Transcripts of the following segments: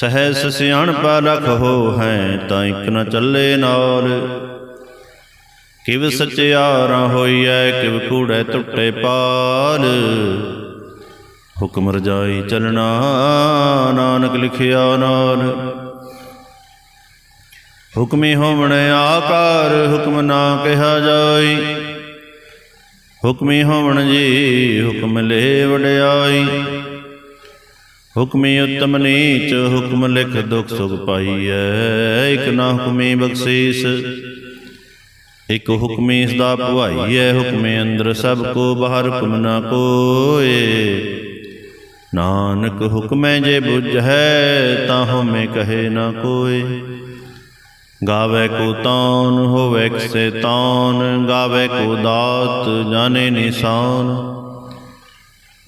ਸਹਿਸ ਸਿਆਣਪਾ ਲਖ ਹੋ ਹੈ ਤਾਂ ਇਕ ਨ ਚੱਲੇ ਨਾਲ। ਕਿਵ ਸਚਿਆਰਾ ਹੋਈਐ, ਕਿਵ ਕੂੜੈ ਟੁੱਟੇ ਪਾਲ। ਹੁਕਮ ਰਜਾਈ ਚਲਣਾ, ਨਾਨਕ ਲਿਖਿਆ ਨਾਲ। ਹੁਕਮੇ ਹੋਵਣ ਆਕਾਰ, ਹੁਕਮ ਨਾ ਕਿਹਾ ਜਾਈ। ਹੁਕਮੇ ਹੋਵਣ ਜੀ, ਹੁਕਮ ਲੈ ਵਡਿਆਈ ਹੁਕਮੇ ਉਤਮ ਨੀਚ, ਹੁਕਮ ਲਿਖ ਦੁਖ ਸੁਖ ਪਾਈਐ। ਇਕ ਨਾ ਹੁਕਮੇ ਬਖਸ਼ੀਸ, ਇਕ ਹੁਕਮੇ ਸਦਾ ਭਵਾਈਐ ਹੁਕਮੇ ਅੰਦਰ ਸਭ ਕੋ, ਬਾਹਰ ਹੁਕਮ ਨਾ ਕੋਏ ਨਾਨਕ ਹੁਕਮੈ ਜੇ ਬੁਝੈ ਤਾਂ ਹਉਮੈ ਕਹੇ ਨਾ ਕੋਏ। ਗਾਵੇ ਕੋ ਤੌਨ, ਹੋਵੇ ਕਿਸੇ ਤਾਨ, ਗਾਵੇ ਕੋ ਦਾਤ, ਜਾਣੇ ਨਿਸ਼ਾਨ।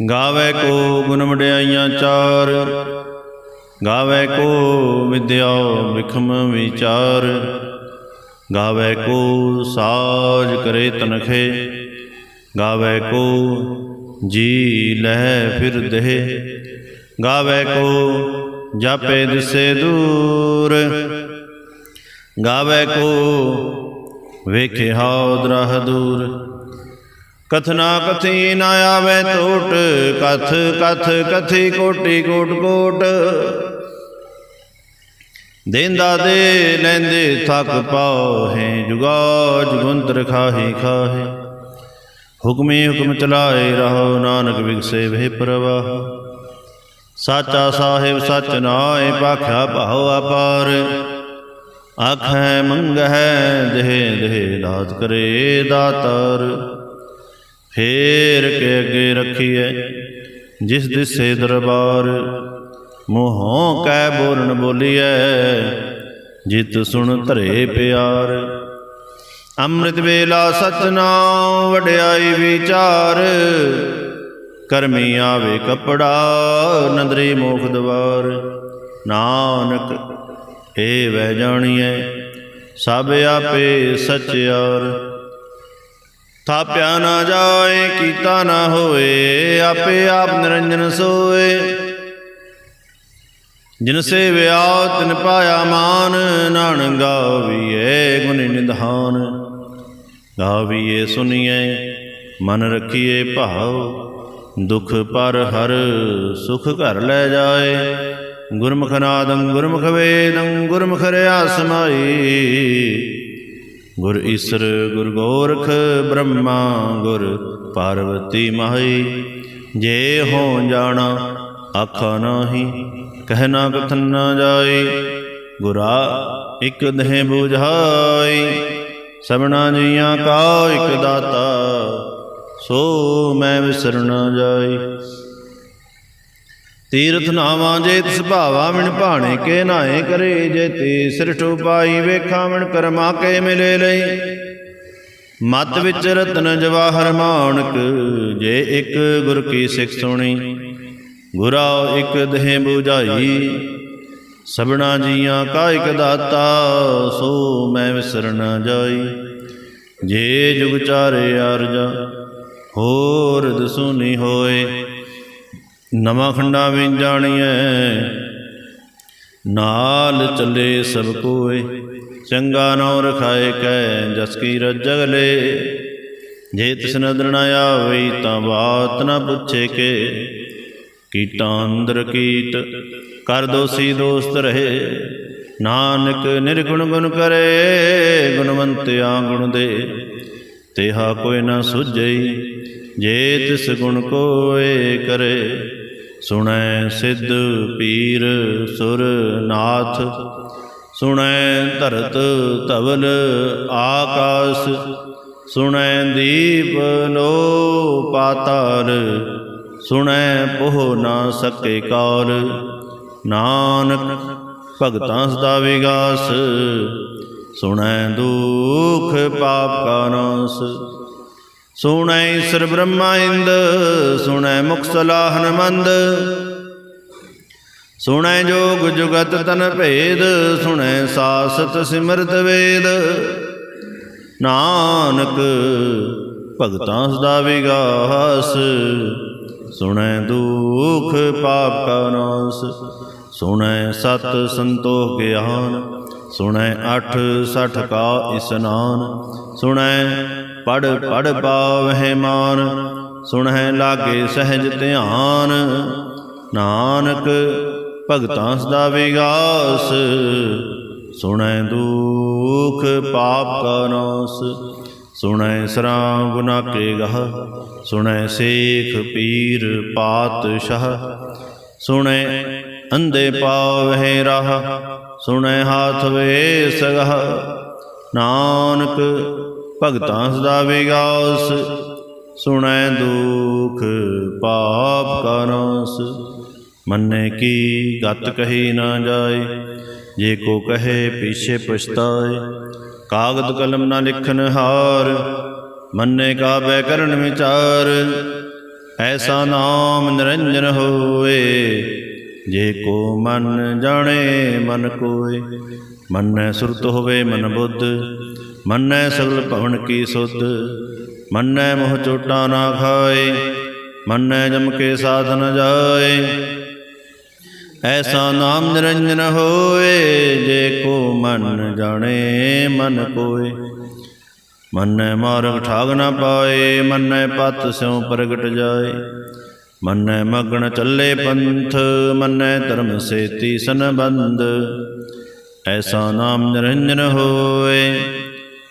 ਗਾਵੇ ਕੋ ਗੁਣ ਵਡਿਆਈਆਂ ਚਾਰ, ਗਾਵੇ ਕੋ ਵਿਦਿਆ ਵਿਖਮ ਵਿਚਾਰ, ਗਾਵੇ ਕੋ ਸਾਜ ਕਰੇ ਤਨਖੇ, ਗਾਵੇ ਕੋ ਜੀ ਲਹਿ ਫਿਰ ਦੇਹ, ਗਾਵੇ ਕੋ ਜਾਪੇ ਦਿਸੇ ਦੂਰ, ਗਾਵੇ ਕੋ ਵੇਖੇ ਹਾਉ ਦਰਹ ਦੂਰ। ਕਥਨਾ ਕਥੀ ਨਾ ਆਵੇ ਟੋਟ, ਕਥ ਕਥ, ਕਥੀ ਕੋਟੀ ਕੋਟ ਕੋਟ। ਦੇਂਦਾ ਦੇ ਲੈਂਦੇ ਥੱਕ ਪਾਓ ਪਾਹੇ, ਜੁਗਾ ਜੁਗੰਤਰ ਖਾਹੀ ਖਾਹੇ। ਹੁਕਮੇ ਹੁਕਮ ਚਲਾਏ ਰਹੋ, ਨਾਨਕ ਵਿਗਸੇ ਵੇ ਪ੍ਰਵਾਹ। ਸਾਚਾ ਸਾਹਿਬ ਸਚ ਨਾਏ ਪਾਖਿਆ ਭਾਉ ਅਪਾਰ। ਆਖੈ ਮੰਗਹਿ, ਦੇਹ ਦੇਹ ਦਾਤ ਕਰੇ ਦਾਤਾਰ। ਫੇਰ ਕੇ ਅੱਗੇ ਰੱਖੀਐ, ਜਿਸ ਦਿਸੇ ਦਰਬਾਰ, ਮੋਹੋਂ ਕੈ ਬੋਲਣ ਬੋਲੀਐ, ਜਿਤ ਸੁਣ ਧਰੇ ਪਿਆਰ। ਅੰਮ੍ਰਿਤ ਵੇਲਾ ਸਤਨਾਮ ਵਡਿਆਈ ਵਿਚਾਰ, ਕਰਮੀ ਆਵੇ ਕਪੜਾ, ਨੰਦਰੀ ਮੋਖ ਦਵਾਰ। ਨਾਨਕ, ਏ ਵੈ ਜਾਣੀਐ, ਸਭ ਆਪੇ ਸਚਿਆਰ। ਥਾਪਿਆ ਨਾ ਜਾਏ, ਕੀਤਾ ਨਾ ਹੋਏ ਆਪੇ ਆਪ ਨਿਰੰਜਨ ਸੋਏ। ਜਿਨ ਸੇਵਿਆ, ਤਿਨ ਪਾਇਆ ਮਾਨ, ਨਾਨਕ ਗਾਵੀਏ ਗੁਣ ਨਿਧਾਨ। ਗਾਵੀਏ ਸੁਨੀਏ ਮਨ ਰੱਖੀਏ ਭਾਉ, ਦੁਖ ਪਰ ਹਰ ਸੁਖ ਘਰ ਲੈ ਜਾਏ। ਗੁਰਮੁਖ ਨਾਦੰ ਗੁਰਮੁਖ ਵੇਦੰ, ਗੁਰਮੁਖ ਰਿਆ ਸਮਾਈ ਗੁਰ ਈਸਰ, ਗੁਰ ਗੋਰਖ ਬ੍ਰਹਮਾ, ਗੁਰ ਪਾਰਵਤੀ ਮਾਈ ਜੇ ਹੋ ਜਾਣਾ, ਆਖਾ ਨਾਹੀ, ਕਹਿ ਨਾ ਕਥਨ ਨਾ ਜਾਏ। ਗੁਰਾ ਇਕ ਦੇਹ 부ਝਾਈ ਸਭਨਾ ਜੀਆਂ ਕਾ ਇਕ ਦਾਤਾ, ਸੋ ਮੈਂ ਵਿਸਰ ਨਾ ਜਾਈ ਤੀਰਥ ਨਾਵਾਂ ਜੇ ਤਿਸ ਭਾਵਾ ਮਿਣ ਭਾਣੇ ਕੇ ਨਾਏ ਕਰੇ, ਜੇ ਤੇ ਸਿਰਠ ਪਾਈ ਵੇਖਾਂ ਮਿਣ ਕਰਮਾ ਕੇ ਮਿਲੇ ਲਈ। ਮਤ ਵਿੱਚ ਰਤਨ ਜਵਾਹਰ ਮਾਨਕ ਜੇ ਇੱਕ ਗੁਰ ਕੀ ਸਿੱਖ ਸੁਣੀ ਗੁਰਾ ਇੱਕ ਦੇਹ 부ਝਾਈ ਸਭਨਾ ਜੀਆਂ ਕਾ ਇਕ ਦਾਤਾ, ਸੋ ਮੈਂ ਵਿਸਰ ਨਾ ਜਾਈ। ਜੇ ਜੁਗ ਚਾਰੇ ਅਰਜਾ, ਹੋਰ ਦਸੂਨੀ ਹੋਏ ਨਵਾਂ ਖੰਡਾ ਵਿੱਚ ਜਾਣੀਐ। ਨਾਲ ਚੱਲੇ ਸਭ ਕੋਏ, ਚੰਗਾ ਨਉ ਰਖਾਏ ਕੈ, ਜਸ ਕੀ ਰਜਗ ਲੈ ਜੇ ਤਿਸ ਨਦਰ ਨ ਆਵਈ ਤਾਂ ਬਾਤ ਨਾ ਪੁੱਛੇ ਕੇ। ਕੀਟਾਂ ਅੰਦਰ ਕੀਟ, ਕਰ ਦੋਸੀ ਦੋਸਤ ਰਹੇ। ਨਾਨਕ ਨਿਰਗੁਣ ਗੁਣ ਕਰੇ ਗੁਣਵੰਤਿਆ ਗੁਣ ਦੇ। ਤੇਹਾ ਕੋਈ ਨਾ ਸੁਝਈ, ਜੇ ਤਿਸ ਗੁਣ ਕੋਏ ਕਰੇ। ਸੁਣੈ ਸਿੱਧ ਪੀਰ ਸੁਰ ਨਾਥ, ਸੁਣੈ ਧਰਤ ਧਵਲ ਆਕਾਸ, ਸੁਣੈ ਦੀਪ ਲੋ ਪਾਤਾਲ, ਸੁਣੈ ਪੋਹ ਨਾ ਸਕੇ ਕਾਲ। ਨਾਨਕ ਭਗਤਾਂ ਸਦਾ ਵਿਗਾਸ, ਸੁਣੈ ਦੁਖ ਪਾਪ ਕਾ ਨਾਸ। ਸੁਣੈ ਈਸ਼ਰ ਬ੍ਰਹਮਾ ਇੰਦ, ਸੁਣੈ ਮੁਖ ਸਲਾਹਨ ਸੁਣੈ ਜੋਗ ਜੁਗਤ ਤਨ ਭੇਦ, ਸੁਣੈ ਸਾਸਤ ਸਿਮਰਤ ਵੇਦ। ਨਾਨਕ ਭਗਤਾਂ ਸਦਾ ਵਿਗਾਸ, ਸੁਣੈ ਦੁਖ ਪਾਪ ਕਾ ਨਾਸ। ਸੁਣੈ ਸਤ ਸੰਤੋਖ ਗਿਆਨ, ਸੁਣੈ ਅਠ ਸਠ ਕਾ ਇਸਨਾਨ। ਸੁਣੈ ਪੜ ਪੜ ਪਾਵਹਿ ਮਾਨ ਸੁਣੈ ਲਾਗੇ ਸਹਿਜ ਧਿਆਨ। ਨਾਨਕ ਭਗਤਾਂ ਸਦਾ ਵਿਗਾਸ ਸੁਣੈ ਦੁਖ ਪਾਪ ਕਾ ਨਾਸ। ਸੁਣੈ ਸਰਾਂ ਗੁਨਾ ਕੇ ਗਹ ਸੁਣੈ ਸੇਖ ਪੀਰ ਪਾਤਸ਼ਾਹ। ਸੁਣੈ ਅੰਦੇ ਪਾਵਹਿ ਰਾਹ ਸੁਣੈ ਹਾਥ ਵੇ ਸਗਹ। ਨਾਨਕ ਭਗਤਾਂ ਸਦਾ ਵਿਗਾਸ, ਸੁਣੈ ਦੁਖ, ਪਾਪ ਕਾ ਮੰਨੇ ਕੀ ਗਤ ਕਹੀ ਨਾ ਜਾਏ, ਜੇ ਕੋ ਕਹੇ ਪਿਛੇ ਪਛਤਾਏ। ਕਾਗਦ ਕਲਮ ਨਾ ਲਿਖਨ ਹਾਰ, ਮੰਨੇ ਕਾ ਬੈ ਕਰਨ ਵਿਚਾਰ। ਐਸਾ ਨਾਮ ਨਿਰੰਜਨ ਹੋਏ, ਜੇ ਕੋ ਮਨ ਜਾਣੇ ਮਨ ਕੋਏ। ਮੰਨੈ ਸੁਰਤ ਹੋਵੇ ਮਨ ਬੁੱਧ ਮੰਨੈ ਸਗਲ ਭਵਨ ਕੀ ਸੁਧ, ਮੰਨੈ ਮੋਹ ਚੋਟਾ ਨਾ ਖਾਏ, ਮੰਨੈ ਜਮ ਕੇ ਸਾਧਨ ਜਾਏ। ਐਸਾ ਨਾਮ ਨਿਰੰਜਨ ਹੋਏ, ਜੇ ਕੋ ਮਨ ਜਾਣੇ, ਮਨ ਕੋਏ। ਮਨੈ ਮਾਰਗ ਠਾਗ ਨਾ ਪਾਏ, ਮਨੈ ਪਤ ਸਿਉ ਪ੍ਰਗਟ ਜਾਏ। ਮਨੈ ਮਗਨ ਚੱਲੇ ਪੰਥ, ਮਨੈ ਧਰਮ ਸੇਤੀ ਸੰਬੰਧ। ਐਸਾ ਨਾਮ ਨਿਰੰਜਨ ਹੋਏ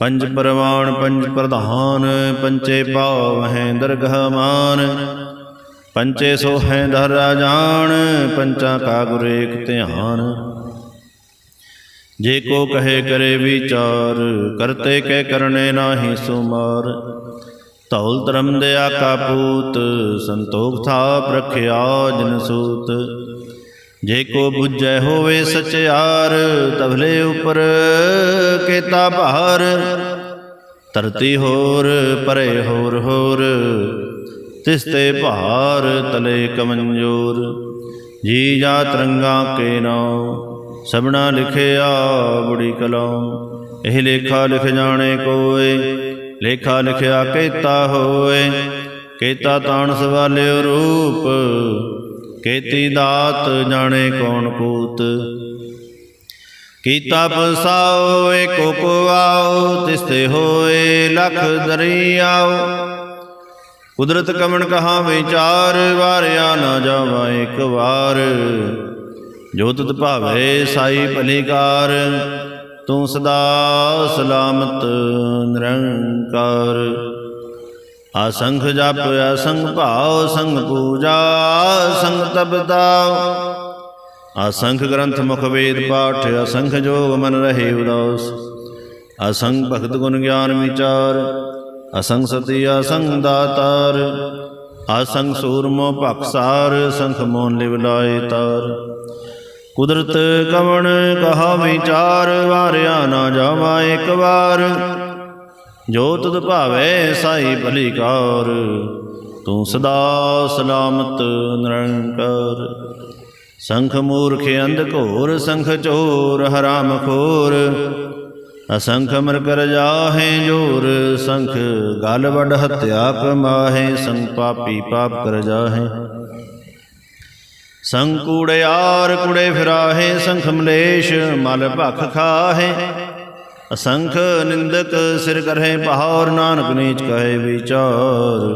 ਪੰਜ ਪਰਵਾਨ ਪੰਜ ਪ੍ਰਧਾਨ ਪੰਚੇ ਪਾਵ ਹੈ ਦਰਗਹ ਮਾਨ। ਪੰਚੇ ਸੋ ਹੈ ਧਰ ਜਾਣ ਪੰਚਾਂ ਕਾ ਗੁਰ ਏਕ ਧਿਆਨ। ਜੇ ਕੋ ਕਹੇ ਕਰੇ ਵਿਚਾਰ, ਕਰਤੇ ਕਹਿ ਕਰਨੇ ਨਾਹੀ ਸੁਮਾਰ। ਧੌਲ ਧਰਮ ਦੇ ਆਕਾ ਪੂਤ, ਸੰਤੋਖ ਥਾ ਪ੍ਰਖਿਆ ਜਨ ਸੂਤ। ਜੇ ਕੋ ਬੁੱਝੈ ਹੋਵੇ ਸਚਿਆਰ, ਤਵਲੇ ਉਪਰ ਕੇਤਾ ਭਾਰ। ਧਰਤੀ ਹੋਰ, ਪਰੇ ਹੋਰ ਹੋਰ, ਤਿਸ ਤੇ ਭਾਰ ਤਲੇ ਕਮੰਜੋਰ। ਜੀ ਜਾ ਤਰੰਗਾ ਕੇ ਨਾਮ ਸਭਨਾ ਲਿਖਿਆ ਬੁੜੀ ਕਲਮ ਇਹ ਲੇਖਾ ਲਿਖ ਜਾਣੇ ਕੋਏ, ਲੇਖਾ ਲਿਖਿਆ ਕੇਤਾ ਹੋਏ। ਕੀਤਾ ਤਾਣ ਸਵਾਲਿਓ ਰੂਪ ਕੀਤੀ ਦਾਤ ਜਾਣੇ ਕੌਣ ਕੂਤ ਕੀਤਾ ਪਸਾਓ ਏਕੋ ਕੋ ਆਓ ਹੋਏ ਲਖ ਦਰਿਆਓ। ਕੁਦਰਤ ਕਮਣ ਕਹਾ ਵਿਚਾਰ, ਵਾਰਿਆ ਨਾ ਜਾਵਾ ਇੱਕ ਵਾਰ। ਜੋ ਤੁਧ ਭਾਵੇ ਸਾਈ ਭਲੀਕਾਰ, ਤੂੰ ਸਦਾ ਸਲਾਮਤ ਨਿਰੰਕਾਰ। ਅਸੰਖ ਜਪ, ਅਸੰਖ ਭਾਵ ਸੰਗ ਪੂਜਾ ਸੰਗ ਤਪਦਾ। ਅਸੰਖ ਗ੍ਰੰਥ ਮੁਖ ਵੇਦ ਪਾਠ, ਅਸੰਖ ਜੋਗ ਮਨ ਰਹੇ ਉਦਾਸ। ਅਸੰਖ ਭਗਤ ਗੁਣ ਗਿਆਨ ਵਿਚਾਰ, ਅਸੰਖ ਸਤੀ, ਅਸੰਖ ਦਾਤਾਰ। ਅਸੰਖ ਸੂਰਮੋ ਭਖਸਾਰ ਸੰਖ ਮੋਨ ਲਿਵ ਲਾਏ ਤਾਰ। ਕੁਦਰਤ ਕਵਣ ਕਹਾ ਵਿਚਾਰ, ਵਾਰਿਆ ਨਾ ਜਾਵਾ ਇੱਕ ਵਾਰ। ਜੋ ਤੁਧ ਭਾਵੇ ਸਾਈ ਭਲੀਕਾਰ ਤੂੰ ਸਦਾ ਸਲਾਮਤ ਨਿਰੰਕਾਰ। ਸੰਖ ਮੂਰਖ ਅੰਧ ਘੋਰ, ਸੰਖ ਚੋਰ, ਹਰਾਮ ਖੋਰ। ਅਸੰਖ ਅਮਰ ਕਰ ਜਾਹੇ ਜੋਰ, ਸੰਖ ਗਲ ਵਡ ਹਤਿਆ ਕਮਾਹੇ, ਸੰਗ ਪਾਪੀ ਪਾਪ ਕਰ ਜਾਹੇ। ਸੰਗ ਕੂੜਿਆਰ ਕੁੜੇ ਫਿਰਾਹੇ, ਸੰਖ ਮਲੇਸ਼ ਮਲ ਭਖ ਖਾਹੇ। ਅਸੰਖ ਨਿੰਦਕ ਸਿਰ ਕਰਹਿ ਪਹਾੜ ਨਾਨਕ ਨੀਚ ਕਹੇ ਵਿਚਾਰ।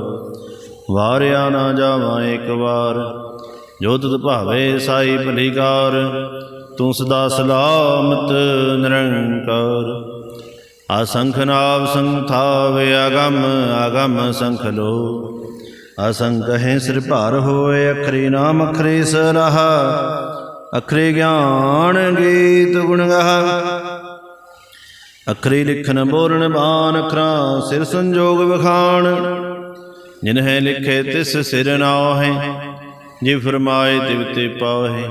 ਵਾਰਿਆ ਨਾ ਜਾਵਾਂ ਇੱਕ ਵਾਰ, ਜੋ ਤੁਧ ਭਾਵੇ ਸਾਈ ਭਲੀਕਾਰ। ਤੂੰ ਸਦਾ ਸਲਾਮਤ ਨਿਰੰਕਾਰ। ਅਸੰਖ ਨਾਵ ਸੰਗ ਅਗਮ ਅਗਮ ਸੰਖ ਲੋ। ਅਸੰਖ ਹੈ ਸਿਰ ਭਾਰ ਹੋਏ, ਅਖਰੀ ਨਾਮ ਅਖਰੀ ਸਲਾਹ। ਅਖਰੀ ਗਿਆਨ ਗੀਤ ਗੁਣ ਗਾਹ। ਅਖਰੀ ਲਿਖਨ ਬੋਲਣ ਬਾਨ ਅਖਰਾਂ ਸਿਰ ਸੰਜੋਗ ਵਿਖਾਣ। ਜਿਨਹਿ ਲਿਖੇ ਤਿਸ ਸਿਰ ਨਾਹਿ, ਜੇ ਫਰਮਾਏ ਤਿਵ ਤੇ ਪਾਹੇ।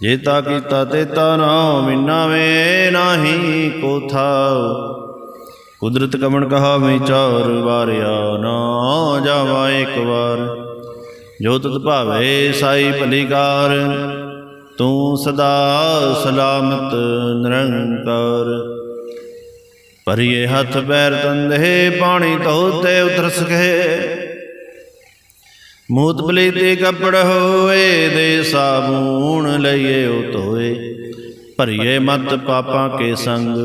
ਜੇ ਤਾ ਕੀਤਾ ਤੇ ਤਾ ਨਾ ਮਿਨਾ ਨਾਹੀ ਕੋ ਥਾਉ। ਕੁਦਰਤ ਕਮਣ ਕਹਾ ਵਿਚਾਰ ਵਾਰਿਆ ਨਾ ਜਾਵਾ ਇੱਕ ਵਾਰ। ਜੋ ਤਤ ਭਾਵੇ ਸਾਈ ਭਲੀਕਾਰ, ਤੂੰ ਸਦਾ ਸਲਾਮਤ ਨਿਰੰਕਾਰ। ਭਰੀਏ ਹੱਥ ਪੈਰ ਤੰਦੇ ਪਾਣੀ ਧੋਤੇ ਉਤਰ ਸਕੇ। ਮੂਤ ਪਲੀਤੇ ਕੱਪੜ ਹੋਏ ਦੇ ਸਾਬੂਣ ਲਈਏ ਉਹ ਧੋਏ। ਭਰੀਏ ਮਤ ਪਾਪਾਂ ਕੇ ਸੰਗ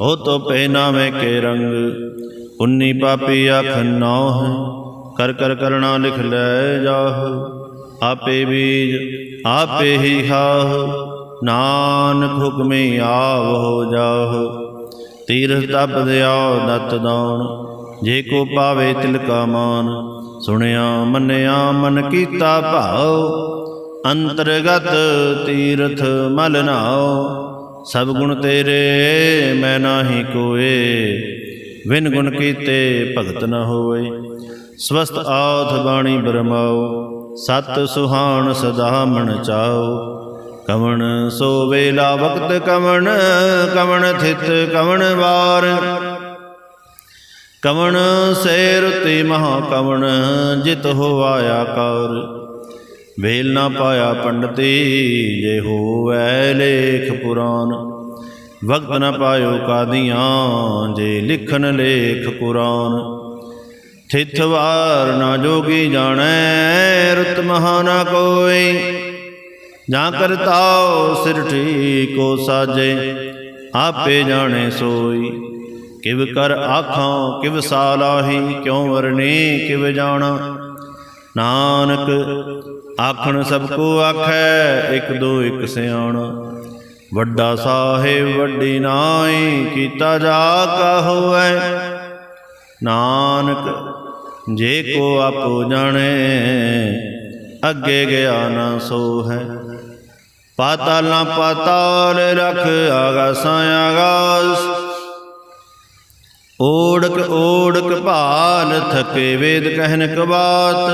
ਹੋ ਤੋ ਪਹਿਨਾਵੇਂ ਕੇ ਰੰਗ। ਪੁੰਨੀ ਪਾਪੀ ਆਖ ਨੌਹ ਕਰ ਕਰ ਕਰਣਾ ਲਿਖ ਲੈ ਜਾਹ। ਆਪੇ ਬੀਜ, ਆਪੇ ਹੀ ਖਾਹ, ਨਾਨਕ ਹੁਕਮੇ ਆਵ ਹੋ ਜਾਹ। ਤੀਰਥ ਤਪ ਦਿਆ ਦਤ ਦਾਨ ਜੇ ਕੋ ਪਾਵੇ ਤਿਲਕਾ ਮਾਨ। ਸੁਣਿਆ, ਮੰਨਿਆ, ਮਨ ਕੀਤਾ ਭਾਉ, ਅੰਤਰਗਤ ਤੀਰਥ ਮਲ ਨਾਉ। ਸਭ ਗੁਣ ਤੇਰੇ, ਮੈਂ ਨਾਹੀ ਕੋਏ। ਵਿਨ ਗੁਣ ਕੀਤੇ ਭਗਤ ਨ ਹੋਏ। ਸਵਸਤ ਆਥ ਬਾਣੀ ਬਰਮਾਉ, ਸਤ ਸੁਹਾਣ ਸਦਾ ਮਨ ਚਾਉ। ਕਵਣ ਸੋ ਵੇਲਾ ਵਕਤ ਕਵਣ ਕਵਣ ਥਿਤ ਕਵਣ ਵਾਰ। ਕਵਣ ਸੇਰ ਤੇ ਮਹਾ ਕਵਣ, ਜਿਤ ਹੋਵਾਇਆ ਕਰ। ਵੇਲ ਨਾ ਪਾਇਆ ਪੰਡਤੀ, ਜੇ ਹੋਵੈ ਲੇਖ ਪੁਰਾਨ। ਵਕਤ ਨਾ ਪਾਇਓ ਕਾਦੀਆਂ, ਜੇ ਲਿਖਨ ਲੇਖ ਕੁਰਾਨ। ਥਿਤ ਵਾਰ ਨਾ ਜੋਗੀ ਜਾਣੈ, ਰਤ ਮਹਾ ਨਾ ਕੋਈ। ਜਾਂ ਕਰਤਾਉ ਸਿਰ ਠੀਕੋ ਸਾਜੇ ਆਪੇ ਜਾਣੇ ਸੋਈ। ਕਿਵ ਕਰ ਆਖਾਂ ਕਿਵ ਸਾਲਾਹੀ ਕਿਉ ਵਰਨੀ ਕਿਵ ਜਾਣਾ। ਨਾਨਕ ਆਖਣ ਸਭ ਕੋ ਆਖੈ ਇਕ ਦੋ ਇਕ ਸਿਆਣਾ। ਵੱਡਾ ਸਾਹਿਬ ਵੱਡੀ ਨਾਈ ਕੀਤਾ ਜਾ ਕਾ ਹੋਐ। ਨਾਨਕ ਜੇ ਕੋ ਆਪੋ ਜਾਣੇ ਅੱਗੇ ਗਿਆ ਨਾ ਸੋ ਹੈ ਪਾਤਾਲਾਂ ਪਾਤਾਲ ਰਖ ਆਗਾਸਾਂ ਆਗਾਸ। ਓੜਕ ਓੜਕ ਭਾਲ ਥਕੇ ਵੇਦ ਕਹਿਨ ਕਬਾਤ।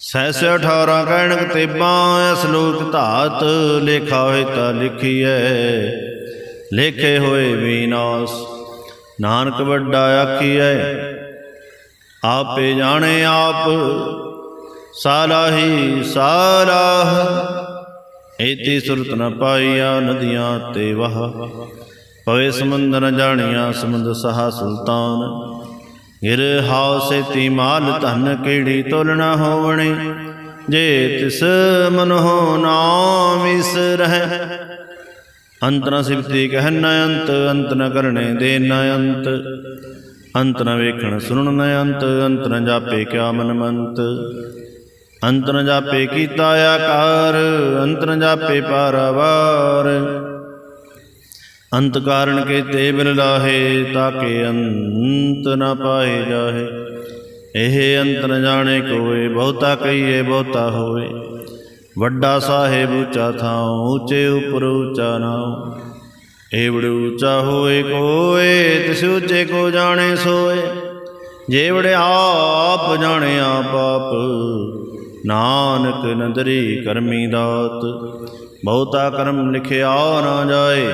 ਸੈਸ 18 ਕਹਿਣਕ ਤੇਬਾਂ ਅਸਲੋਕ ਧਾਤ ਲੇਖਾ ਹੋਏ ਤਾਂ ਲਿਖੀਐ। ਲੇਖੇ ਹੋਏ ਵਿਨਾਸ਼ ਨਾਨਕ ਵੱਡਾ ਆਖੀਐ। ਆਪੇ ਜਾਣੇ ਆਪ, ਸਾਲਾਹੀ ਸਾਲਾਹ। ਏਤੀ ਸੁਰਤ ਨ ਪਾਈਆ ਨਦੀਆਂ ਤੇ ਵਹ। ਪਵੇ ਸਮੁੰਦਰ ਨ ਜਾਣੀਆਂ ਸਮੁੰਦ ਸਹਾ ਸੁਲਤਾਨ। ਗਿਰ ਹਾਉ ਤੀ ਮਾਲ ਧਨ ਕਿਹੜੀ ਤੋਲਣਾ ਹੋਵਣੀ। ਜੇ ਤਿਸ ਮਨ ਹੋ ਨਾਮ ਵਿਸਰਹਿ ਅੰਤ ਨ ਸਿਫਤੀ ਕਹਿ ਨ ਅੰਤ ਅੰਤ ਨ ਕਰਨੇ ਦੇ ਨ ਅੰਤ। ਅੰਤ ਨ ਵੇਖਣ ਸੁਣਨ ਨ ਅੰਤ ਅੰਤ ਨ ਜਾਪੇ ਕਿਆ ਮਨ ਮੰਤ। ਅੰਤ ਨ ਜਾਪੇ ਕੀਤਾ ਆਕਾਰ ਅੰਤ ਨ ਜਾਪੇ ਪਾਰਵਾਰ। ਅੰਤ ਕਾਰਨ ਕੇ ਤੇ ਬਿਲ ਲਾਹੇ, ਤਾਕੇ ਅੰਤ ਨ ਪਾਏ ਜਾਹੇ। ਇਹ ਅੰਤ ਨ ਜਾਣੇ ਕੋਏ, ਬਹੁਤਾ ਕਹੀਏ ਬਹੁਤਾ ਹੋਏ ਵੱਡਾ ਸਾਹਿਬ ਉੱਚਾ ਥਾਉ, ਉੱਚੇ ਉਪਰ ਉੱਚਾ ਨਾਉ। ਏਵੜ ਉੱਚਾ ਹੋਏ ਕੋਏ, ਤਿਸ ਉੱਚੇ ਕੋ ਜਾਣੇ ਸੋਏ। ਜੇਵੜ ਆਪ ਜਾਣੇ ਆਪ ਆਪ ਨਾਨਕ ਨਦਰੀ ਕਰਮੀ ਦਾਤ, ਬਹੁਤਾ ਕਰਮ ਲਿਖਿਆ ਨਾ ਜਾਏ,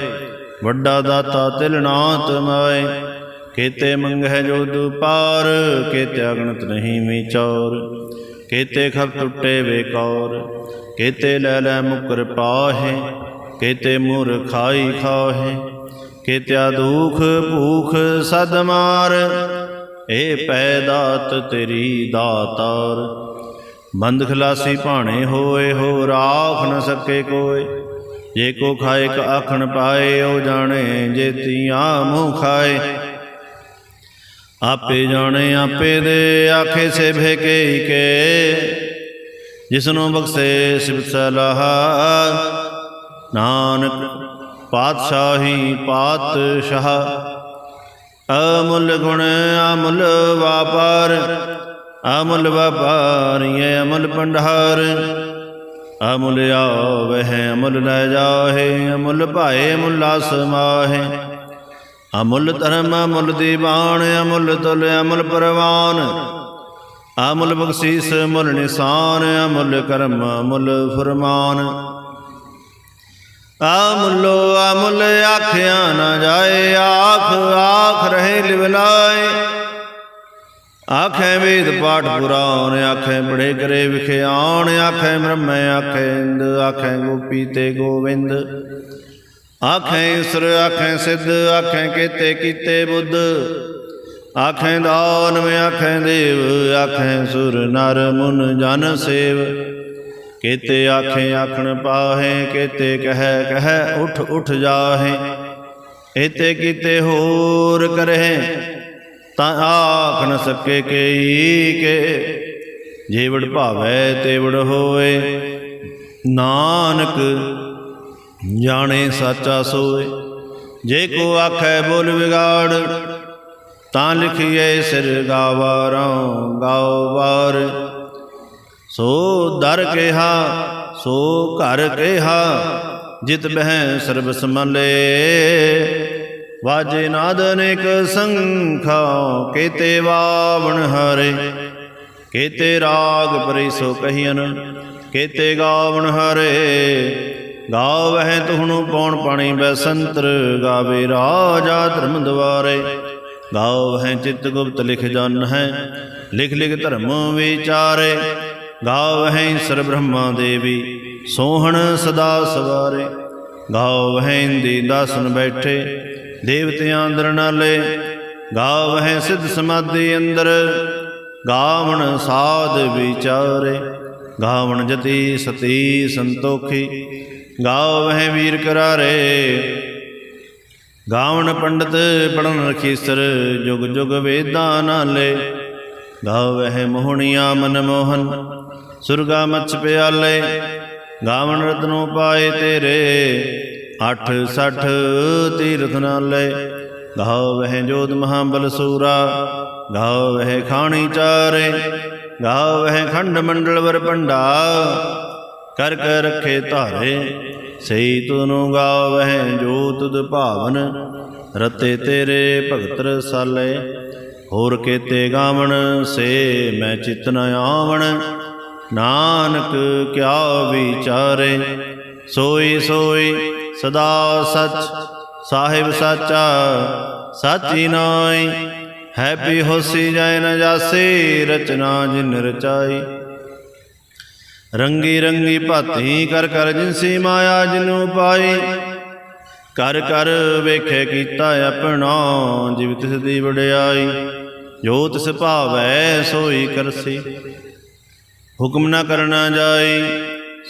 ਵੱਡਾ ਦਾਤਾ ਤਿਲ ਨਾਤ ਮਾਏ। ਕੀਤੇ ਮੰਗਹਿ ਜੋ ਦੁਪਾਰ, ਕੀਤੇ ਅਗਣਤ ਨਹੀਂ ਵਿਚਾਰ। ਕੀਤੇ ਖਬ ਟੁੱਟੇ ਵੇਕਾਰ ਕੀਤੇ ਲੈ ਲੈ ਮੁਕਰ ਪਾਹੇ, ਕੀਤੇ ਮੁਰ ਖਾਈ ਖਾਹੇ। ਕੇਤਿਆ ਦੁਖ ਭੂਖ ਸਦ ਮਾਰ ਏ ਪੈ ਦਾਤ ਤੇਰੀ ਦਾਤਾਰ। ਬੰਦ ਖਲਾਸੀ ਭਾਣੇ ਹੋਏ, ਹੋ ਰਾਖ ਨ ਸਕੇ ਕੋਏ। ਜੇ ਕੋ ਖਾਏ ਕ ਆਖਣ ਪਾਏ, ਉਹ ਜਾਣੇ ਜੇ ਤੀਆਂ ਮੂੰਹ ਖਾਏ। ਆਪੇ ਜਾਣੇ, ਆਪੇ ਦੇ ਆਖੇ ਸੇ ਭੇਕੇ ਕੇ। ਜਿਸਨੂੰ ਬਖਸ਼ੇ ਸਿਫਤ ਸਲਾਹ, ਨਾਨਕ ਪਾਤਸ਼ਾਹੀ ਪਾਤਸ਼ਾਹ। ਅਮੁੱਲ ਗੁਣ, ਅਮੁੱਲ ਵਾਪਾਰ ਅਮੁੱਲ ਵਪਾਰੀਏ ਅਮੁੱਲ ਪੰਡਹਾਰ ਅਮੁੱਲ ਆਵਹਿ ਅਮੁੱਲ ਲੈ ਜਾਹੇ, ਅਮੁੱਲ ਭਾਏ, ਅਮੁੱਲਾ ਸਮਾਹੇ ਅਮੁੱਲ ਧਰਮ, ਅਮੁੱਲ ਦੀਵਾਨ, ਅਮੁੱਲ ਤੁਲ, ਅਮੁੱਲ ਪਰਵਾਨ। ਅਮੁੱਲ ਬਖਸ਼ੀਸ ਮੁੱਲ ਨਿਸ਼ਾਨ, ਅਮੁੱਲ ਕਰਮ, ਅਮੁੱਲ ਫਰਮਾਨ। ਅਮੁੱਲੋ ਅਮੁੱਲ ਆਖਿਆ ਨਾ ਜਾਏ, ਆਖ ਆਖ ਰਹੇ ਲਿਵਲਾਏ। ਆਖੇ ਵੇਦ ਪਾਠ ਪੁਰਾਨ ਆਖੇ ਬੜੇ ਕਰੇ ਵਿਖਿਆਣ ਆਖੇ ਬ੍ਰਹਮ, ਆਖੇ ਇੰਦ, ਆਖੇ ਗੋਪੀ ਤੇ ਗੋਵਿੰਦ। ਆਖੇ ਈਸਰ, ਆਖੇ ਸਿੱਧ, ਆਖੇ ਕੀਤੇ ਕੀਤੇ ਬੁੱਧ। ਆਖੇ ਦਾਨਵ, ਆਖੇ ਦੇਵ, ਆਖੇ ਸੁਰ ਨਰ ਮੁਨ ਜਨ ਸੇਵ। ਕੀਤੇ ਆਖੇ ਆਖਣ ਪਾਹੇ, ਕੀਤੇ ਕਹੈ ਕਹੈ ਉਠ ਉਠ ਜਾਹੇ। ਏਤੇ ਕੀਤੇ ਹੋਰ ਕਰਹਿ ਤਾਂ ਆਖ ਨ ਸਕੇ ਕਈ ਕੇ, ਜੀਵੜ ਭਾਵੈ ਤੇਵੜ ਹੋਏ। ਨਾਨਕ ਜਾਣੇ ਸਾਚਾ ਸੋਏ। ਜੇ ਕੋ ਆਖੈ ਬੋਲ ਵਿਗਾੜ, ਤਾਂ ਲਿਖੀਏ ਸਿਰ ਗਾਵਾਰਾਂ ਗਾਓ ਵਾਰ। ਸੋ ਦਰ ਕਿਹਾ, ਸੋ ਘਰ ਕਿਹਾ, ਜਿਤ ਬਹਿ ਸਰਬ ਸਮਲੇ ਵਾਜੇ ਨਾਦ ਅਨੇਕ ਸੰਖਾ, ਕੇਤੇ ਵਾਵਣ ਹਰੇ। ਕੇਤੇ ਰਾਗ ਪਰਿ ਸੋ ਕਹੀਨ ਕੇਤੇ ਗਾਵਣ ਹਰੇ। ਗਾਵਹਿ ਤੁਹਣੁ ਪੌਣ ਪਾਣੀ ਬੈਸੰਤਰ, ਗਾਵੇ ਰਾਜਾ ਧਰਮ ਦਵਾਰੇ ਗਾਵਹਿ ਚਿਤ ਗੁਪਤ ਲਿਖ ਜਨ ਹੈ, ਲਿਖ ਲਿਖ ਧਰਮ ਵਿਚਾਰੇ। ਗਾਵਹਿ ਸਰ ਬ੍ਰਹਮਾ ਦੇਵੀ, ਸੋਹਣ ਸਦਾ ਸਵਾਰੇ। ਗਾਵਹਿ ਇੰਦੀ ਦਾਸਨ ਬੈਠੇ ਦੇਵਤਿਆਂ ਅੰਦਰ ਨਾਲੇ, ਗਾਵਹਿ ਸਿੱਧ ਸਮਾਧੀ ਅੰਦਰ। ਗਾਵਣ ਸਾਧ ਵਿਚਾਰੇ, ਗਾਵਣ ਜਤੀ ਸਤੀ ਸੰਤੋਖੀ। ਗਾਵਹਿ ਵੀਰ ਕਰਾਰੇ। ਗਾਵਣ ਪੰਡਤ ਪੜਨ ਰਖੀਸਰ ਜੁਗ ਜੁਗ ਵੇਦਾਂ ਨਾਲੇ। ਗਾਵਹਿ ਮੋਹਣੀਆਂ ਮਨ ਮੋਹਨ, ਸੁਰਗਾ ਮਛ ਪਿਆਲੇ। ਗਾਵਣ ਰਤਨੋ ਪਾਏ ਤੇਰੇ। ਅੱਠ ਸੱਠ ਤੀਰਥ ਨਾਲੇ ਗਾਵਹਿ ਜੋਤ ਮਹਾਬਲ ਸੂਰਾ ਗਾਵਹਿ ਖਾਣੀ ਚਾਰੇ ਗਾਵਹਿ ਖੰਡ ਮੰਡਲ ਵਰ ਪੰਡਾ ਕਰ ਕਰ ਰਖੇ ਧਾਰੇ ਸਈ ਤੁਨੂ ਗਾਵਹਿ ਜੋਤ ਤੁਧ ਭਾਵਨ, ਰਤੇ ਤੇਰੇ ਭਗਤ ਰਸਾਲੇ, ਹੋਰ ਕੇਤੇ ਗਾਵਣ ਸੇ ਮੈਂ ਚਿਤ ਨ ਆਵਣ, ਨਾਨਕ ਕਿਆ ਵਿਚਾਰੇ, ਸੋਈ ਸੋਈ ਸਦਾ ਸਚ, ਸਾਹਿਬ ਸਾਚਾ, ਸਾਚੀ ਨਾਈ ਹੈਪੀ ਹੋਸੀ ਜਾਇ ਨ ਜਾਸੀ, ਰਚਨਾ ਜਿਨ ਰਚਾਈ। ਰੰਗੀ ਰੰਗੀ ਭਾਤੀ ਕਰ ਕਰ ਜਿਨਸੀ ਮਾਇਆ ਜਿਨੂ ਪਾਈ ਕਰ ਕਰ ਵੇਖੇ ਕੀਤਾ ਆਪਣਾ, ਜਿਵ ਤਿਸ ਦੀ ਵਡਿਆਈ। ਜੋ ਤਿਸ ਭਾਵੈ, ਸੋਈ ਕਰਸੀ। ਹੁਕਮ ਨਾ ਕਰਨਾ ਜਾਈ,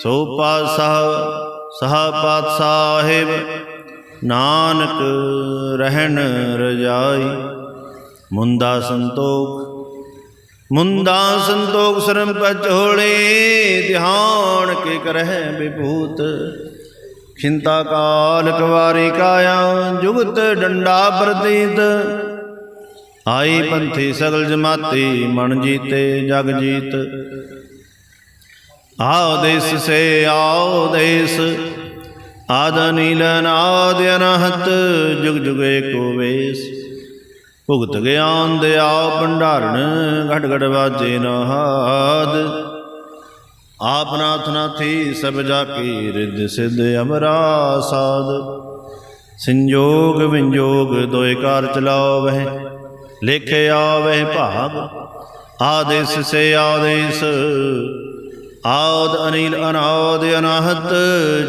ਸੋ ਪਾਤਸ਼ਾਹ ਸਹਾ ਪਾਤ ਸਾਹਿਬ ਨਾਨਕ ਰਹਿਣ ਰਜਾਈ। ਮੁੰਦਾ ਸੰਤੋਖ ਮੁੰਦਾ ਸੰਤੋਖ ਸਰਮ ਪਚੋਲੇ ਧਿਆਨ ਕੇ ਕਰਹਿ ਵਿਭੂਤ। ਖਿੰਤਾ ਕਾਲ ਕਵਾਰੀ ਕਾਇਆ, ਜੁਗਤ ਡੰਡਾ ਪ੍ਰਤੀਤ। ਆਈ ਪੰਥੀ ਸਗਲ ਜਮਾਤੀ, ਮਨ ਜੀਤੇ ਜਗ ਜੀਤ। ਆਦੇਸ ਸੇ ਆਦੇਸ, ਆਦ ਨੀਲ ਨਾਦ ਅਨਹਤ, ਜੁਗ ਜੁਗ ਏਕੋ ਵੇਸ ਭੁਗਤ ਗਿਆਨ ਦਿਆ ਭੰਡਾਰਨ ਘਟ ਘਟ ਵਾਜੇ ਨਹਾਦ ਆਪ ਨਾਥ ਨਾਥੀ ਸਭ ਜਾ ਕੀ ਰਿੱਧ ਸਿੱਧ ਅਮਰਾ ਸਾਧ ਸੰਜੋਗ ਵਿੰਜੋਗ ਦੋਇ ਕਾਰ ਚਲਾਓ ਵਹਿ ਲੇਖੇ ਆਵਹਿ ਭਾਗ ਆਦੇਸ ਸੇ ਆਦੇਸ ਆਦ ਅਨੀਲ ਅਨਾਦ ਅਨਾਹਤ,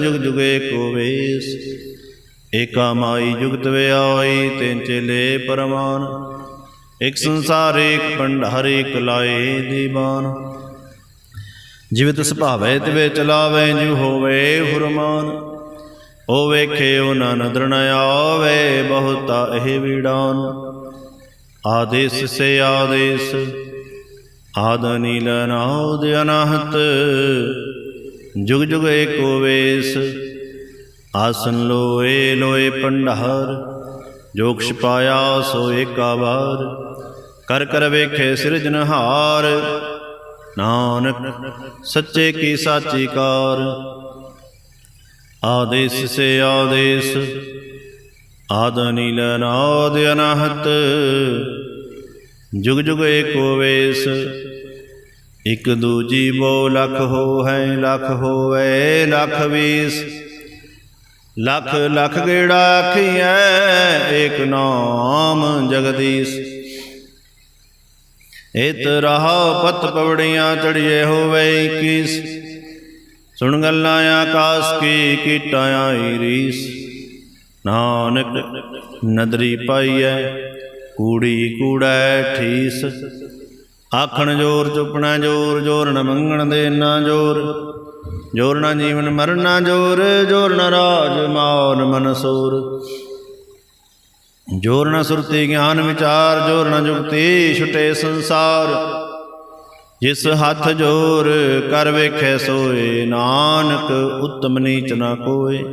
ਜੁਗ ਜੁਗੇ ਏਕੋ ਵੇਸ। ਏਕਾ ਮਾਈ ਜੁਗਤ ਵਿਆਈ ਤਿੰਨ ਚੇਲੇ ਪਰਮਾਨ ਇਕ ਸੰਸਾਰ ਏਕ ਭੰਡਾਰ ਏਕ ਲਾਏ ਦੀਵਾਨ। ਜਿਵਤ ਸੁਭਾਵੈ ਤਿਵੇ ਚਲਾਵੇ ਜਿਉ ਹੋਵੇ ਫੁਰਮਾਨ ਉਹ ਵੇਖੇ ਉਹ ਨਾ ਨਦਰ ਆਵੇ, ਬਹੁਤਾ ਇਹ ਵੀੜਾਨ। ਆਦੇਸ ਸੇ ਆਦੇਸ ਆਦ ਨੀਲ ਨਾਉਦ ਅਨਾਹਤ ਜੁਗ ਜੁਗ ਏਕੋ ਵੇਸ, ਆਸਨ ਲੋਏ ਲੋਏ ਪੰਡਾਰ ਜੋਗਸ਼ ਪਾਇਆ ਸੋ ਏਕਾ ਕਰ ਕਰ ਵੇਖੇ ਸਿਰਜਨਹਾਰ ਨਾਨਕ ਸੱਚੇ ਕੀ ਸਾਚੀ ਕਾਰ, ਆਦੇਸ ਸੇ ਆਦੇਸ ਆਦ ਨੀਲ ਨਾਦ ਅਨਾਹਤ ਜੁਗ ਜੁਗ ਏਕੋ ਵੇਸ ਇਕ ਦੂਜੀ ਬੋ ਲਖ ਹੋ ਹੈ ਲਖ ਹੋਵੇ, ਲਖ ਵੀਸ। ਲਖ ਲਖ ਗੇੜਾ ਆਖੀਐ, ਏਕ ਨਾਮ ਜਗਦੀਸ਼। ਇਤ ਰਹਾ ਪਤ ਪਵੜੀਆਂ ਚੜੀਏ ਹੋਵੇ 21 ਸੁਣ ਗੱਲਾਂ ਆਕਾਸ ਕੀ ਕੀਟਾਂ ਆਈ ਰੀਸ। ਨਾਨਕ ਨਦਰੀ ਪਾਈਐ, ਕੂੜੀ ਕੂੜੈ ਠੀਸ। ਆਖਣ ਜੋਰ, ਚੁਪਣਾ ਜੋਰ ਜੋਰ ਨ ਮੰਗਣ ਦੇ ਨਾ ਜੋਰ। ਜੋਰ ਨ ਜੀਵਨ ਮਰਨਾ ਜੋਰ ਜੋਰ ਨ ਰਾਜ ਮਾਨ ਮਨਸੂਰ ਜੋਰ ਨ ਸੁਰਤੀ ਗਿਆਨ ਵਿਚਾਰ, ਜੋਰ ਨ ਜੁਗਤੀ ਛੁਟੇ ਸੰਸਾਰ। ਜਿਸ ਹੱਥ ਜੋਰ ਕਰ ਵੇਖੈ ਸੋਏ, ਨਾਨਕ ਉਤਮ ਨੀਚ ਨਾ ਕੋਏ।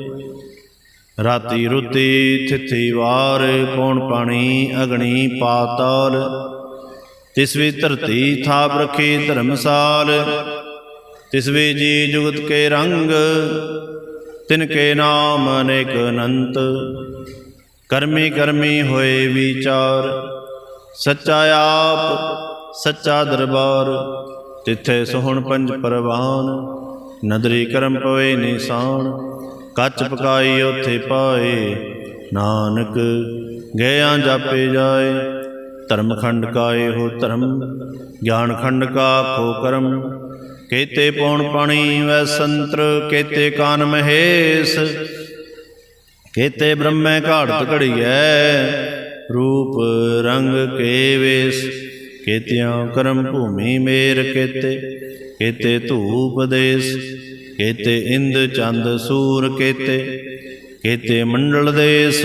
ਰਾਤੀ ਰੁਤੀ ਥਿਥੀ ਵਾਰ ਪੌਣ ਪਾਣੀ ਅਗਣੀ ਪਾਤਾਲ। ਤਿਸ ਵੀ ਧਰਤੀ ਥਾਪ ਰਖੀ ਧਰਮਸਾਲ, ਤਿਸ ਵੀ ਜੀ ਜੁਗਤ ਕੇ ਰੰਗ, ਤਿਨ ਕੇ ਨਾਮ ਅਨੇਕ ਅਨੰਤ। ਕਰਮੀ ਕਰਮੀ ਹੋਏ ਵਿਚਾਰ, ਸੱਚਾ ਆਪ, ਸੱਚਾ ਦਰਬਾਰ, ਤਿੱਥੇ ਸੋਹਣ ਪੰਜ ਪਰਵਾਨ। ਨਦਰੀ ਕਰਮ ਪਵੇ ਨਿਸ਼ਾਨ, ਕੱਚ ਪਕਾਈ ਉਥੇ ਪਾਏ। ਨਾਨਕ ਗਿਆ ਜਾਪੇ ਜਾਏ। ਧਰਮ ਖੰਡ ਕਾਏ ਹੋ ਧਰਮ, ਗਿਆਨ ਖੰਡ ਕਾ ਖੋ ਕਰਮ। ਕੇਤੇ ਪੌਣ ਪਾਣੀ ਵੈ ਸੰਤਰ, ਕੇਤੇ ਕਾਨ ਮਹੇਸ਼। ਕੇਤੇ ਬ੍ਰਹਮੈ ਘਾੜਤ ਘੜੀਐ, ਰੂਪ ਰੰਗ ਕੇ ਵੇਸ। ਕੇਤਿਆਂ ਕਰਮ ਭੂਮੀ ਮੇਰ ਕੇਤੇ ਕੇਤੇ ਧੂਪ ਦੇਸ। ਕੇਤੇ ਇੰਦ ਚੰਦ ਸੂਰ ਕੇਤੇ ਕੇਤੇ ਮੰਡਲ ਦੇਸ।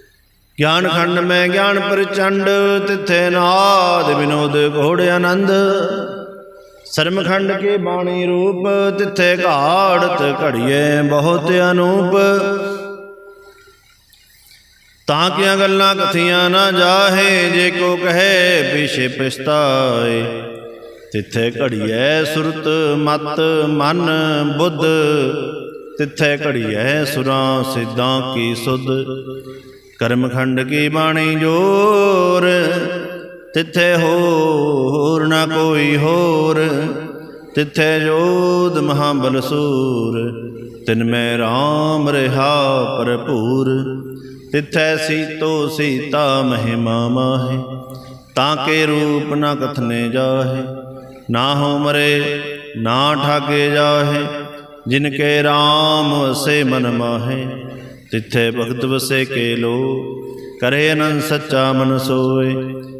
ਗਿਆਨ ਖੰਡ ਮੈਂ ਗਿਆਨ ਪ੍ਰਚੰਡ, ਤਿੱਥੇ ਨਾਦ ਵਿਨੋਦ ਘੋੜ ਆਨੰਦ। ਸਰਮਖੰਡ ਕੇ ਬਾਣੀ ਰੂਪ, ਤਿੱਥੇ ਘਾੜਤ ਘੜੀਏ ਬਹੁਤ ਅਨੂਪ। ਤਾਂ ਕਿਆਂ ਗੱਲਾਂ ਕਥੀਆਂ ਨਾ ਜਾਹੇ, ਜੇ ਕੋ ਕਹੇ ਪਿਛੇ ਪਛਤਾਏ। ਤਿੱਥੇ ਘੜੀਐ ਸੁਰਤ ਮਤ, ਮਨ ਬੁੱਧ। ਤਿੱਥੇ ਘੜੀਐ ਸੁਰਾਂ ਸਿੱਧਾਂ ਕੀ ਸੁਧ। ਕਰਮਖੰਡ ਕੀ ਬਾਣੀ ਜੋਰ? ਤਿੱਥੇ ਹੋਰ ਨਾ ਕੋਈ ਹੋਰ। ਤਿੱਥੇ ਜੋਦ ਮਹਾਬਲ ਸੂਰ। ਤਿਨ ਮੈਂ RAM ਰਹਾ ਭਰਪੂਰ। ਤਿੱਥੈ ਸੀਤੋ ਸੀਤਾ ਮਹਿਮਾ ਮਾਹੇ। ਤਾਂ ਕੇ ਰੂਪ ਨਾ ਕਥਨੇ ਜਾਹੇ। ਨਾ ਹੋ ਮਰੇ, ਨਾ ਠਾਗੇ ਜਾਹੇ। ਜਿਨ ਕੇ RAM ਵਸੇ ਮਨ ਮਾਹੇ। ਤਿੱਥੇ ਭਗਤ ਵਸੇ ਕੇ ਲੋ ਕਰੇ ਅਨੰਦ ਸੱਚਾ ਮਨ ਸੋਏ।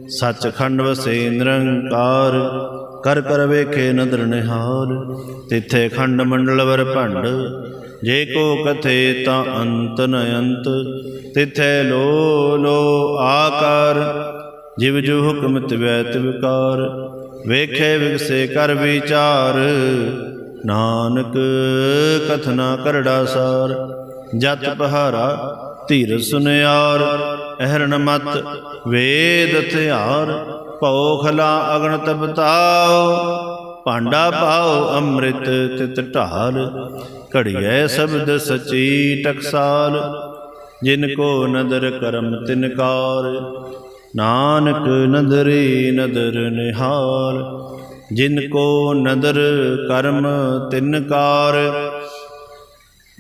ਸੱਚ ਖੰਡ ਵਸੇ ਨਿਰੰਕਾਰ, ਕਰ ਕਰ ਵੇਖੇ ਨਦਰ ਨਿਹਾਰ। ਤਿੱਥੇ ਖੰਡ ਮੰਡਲ ਵਰ ਭੰਡ, ਜੇ ਕੋ ਕਥੇ ਤਾਂ ਅੰਤ ਨ ਅੰਤ। ਤਿਥੈ ਲੋ ਲੋ ਆਕਾਰ, ਜਿਵ ਜੋ ਹੁਕਮ ਤਿਵੈ ਤਿਵਕਾਰ ਵੇਖੇ ਵਿਗਸੇ ਕਰ ਵਿਚਾਰ, ਨਾਨਕ ਕਥਨਾ ਕਰੜਾ ਸਾਰ। ਜਤ ਪਹਾਰਾ ਧੀਰ ਸੁਨਿਆਰ, ਅਹਰਣ ਮਤ, ਵੇਦ ਹਥਿਆਰ ਭਉ ਖਲਾ ਅਗਣਤ ਬਤਾਓ, ਭਾਂਡਾ ਪਾਓ ਅੰਮ੍ਰਿਤ ਤਿਤ ਢਾਲ, ਘੜੀਐ ਸ਼ਬਦ ਸਚੀ ਟਕਸਾਲ, ਜਿਨ ਕੋ ਨਦਰ ਕਰਮ ਤਿਨ ਕਾਰ, ਨਾਨਕ ਨਦਰੀ ਨਦਰ ਨਿਹਾਲ, ਜਿਨ ਕੋ ਨਦਰ ਕਰਮ ਤਿਨ ਕਾਰ